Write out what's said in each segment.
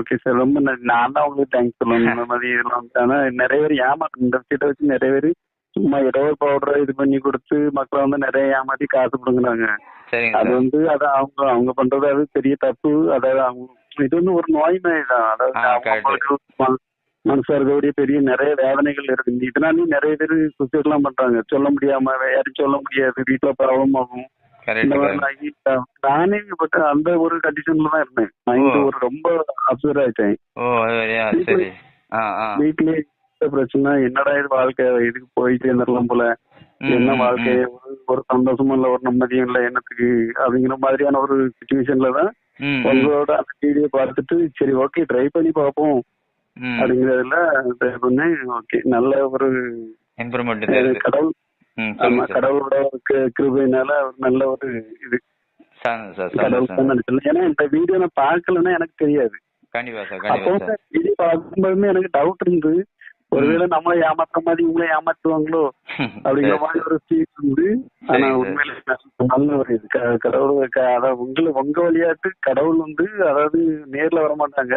Okay sir ரொம்ப நான் தான் உங்களுக்கு தேங்க்ஸ் சொல்லணும் இந்த மாதிரி இதெல்லாம் வந்து. ஆனா நிறைய பேர் ஏமாத்து இந்த விஷயத்தை வச்சு நிறைய பேர் சும்மா ஏதோ பவுடர் இது பண்ணி கொடுத்து மக்களை வந்து நிறைய ஏமாத்தி காசு கொடுக்குறாங்க அது வந்து அது அவங்க அவங்க பண்றது அது பெரிய தப்பு. அதாவது அவங்க இது வந்து ஒரு நோய் மாதிரி தான். அதாவது ஆ, அவங்க correct. அவங்களுக்கு ம- மனசுல இருக்கக்கூடிய பெரிய நிறைய வேதனைகள் இருக்கு. இதனாலையும் நிறைய பேர் சுசைட் எல்லாம் பண்றாங்க. சொல்ல முடியாம யாரும் சொல்ல முடியாது. வீட்டுல ப்ராப்ளம் ஆகும் நானே பட் அந்த ஒரு கண்டிஷன்ல தான் இருந்தேன். ஓ. ஒரு ரொம்ப அப்சர் ஆயிட்டேன். வீட்லயே பிரச்சனை. என்னடா இது வாழ்க்கை? இதுக்கு போயிட்டு இருந்துடலாம் போல. என்ன ம், வாழ்க்கை? ம். ஒரு சந்தோஷமும் இல்ல ஒரு நிம்மதியும் இல்ல என்னத்துக்கு? அப்படிங்கிற மாதிரியான ஒரு சுச்சுவேஷன்ல தான் உங்களோட அந்த வீடியோ பார்த்துட்டு சரி ஓகே ட்ரை பண்ணி பார்ப்போம். ம். அப்படிங்கறதுல ட்ரை பண்ணேன் ஓகே நல்ல ஒரு கடவுள் ஆமா கடவுளோட கிருபையினால ஒரு நல்ல ஒரு இது. ஏன்னா இந்த வீடியோ நான் பார்க்கலன்னா எனக்கு தெரியாது. அப்போ வீடியோ பார்க்கும்போதுமே எனக்கு டவுட் இருந்தது ஒருவேளை நம்மளை ஏமாத்துற மாதிரி இவங்களே ஏமாத்துவாங்களோ அப்படிங்கிற மாதிரி ஒரு ஃபீல் இருந்து ஆனா. உண்மையிலே நல்ல- ஒரு இது. கடவுள் அதாவது உங்களை உங்க வழியாட்டு கடவுள் வந்து அதாவது நேர்ல வர மாட்டாங்க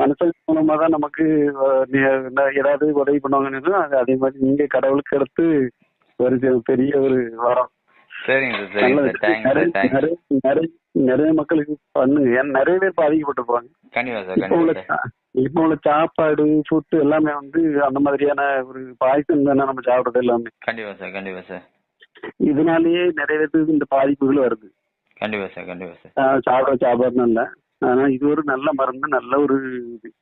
மனசு மூலமா தான் நமக்கு ஏதாவது உதவி பண்ணுவாங்கன்னு அது அதே மாதிரி நீங்க கடவுளுக்கு அடுத்து ஒரு பெ- பெரிய ஒரு வரம். சரிங்க சார் நிறைய மக்களுக்கு பண்ணுங்க ஏன்னா நிறைய பேர் பாதிக்கப்பட்டிருப்பாங்க கண்டிப்பா சார் இப்போ உள்ள சாப்பாடு ஃபுட் எல்லாமே வந்து அந்த மாதிரியான ஒரு பாய்சன் தானே நம்ம சாப்பிடுறது எல்லாமே. கண்டிப்பா சார் கண்டிப்பா சார். இதனாலேயே நிறைய பேருக்கு இந்த பாதிப்புகள் வருது. கண்டிப்பா சார் கண்டிப்பா சார். சாப்பிட சாப்பாடுன்னு இல்ல. ஆனா இது ஒரு நல்ல மருந்து நல்ல ஒரு இது.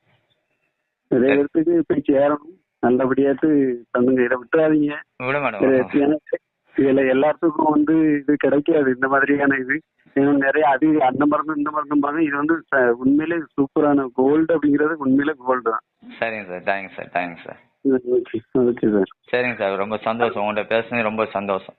நிறைய பேருக்கு போய் சேரணும். நல்லபடியாட்டு பண்ணுங்க இதை விட்டுறாதீங்க. இதுல எல்லாத்துக்கும் வந்து இது கிடைக்காது. இந்த மாதிரியான இது. நிறைய அது அந்த மருந்து இந்த மருந்தும்பாங்க இது வந்து உண்மையிலே சூப்பரான கோல்டு அப்படிங்கிறது உண்மையிலே கோல்டு தான். சரிங்க sir. Thanks sir. Thanks sir. Okay sir. சரிங்க சார். ரொம்ப சந்தோஷம். உங்கள்கிட்ட பேசுனது ரொம்ப சந்தோஷம்.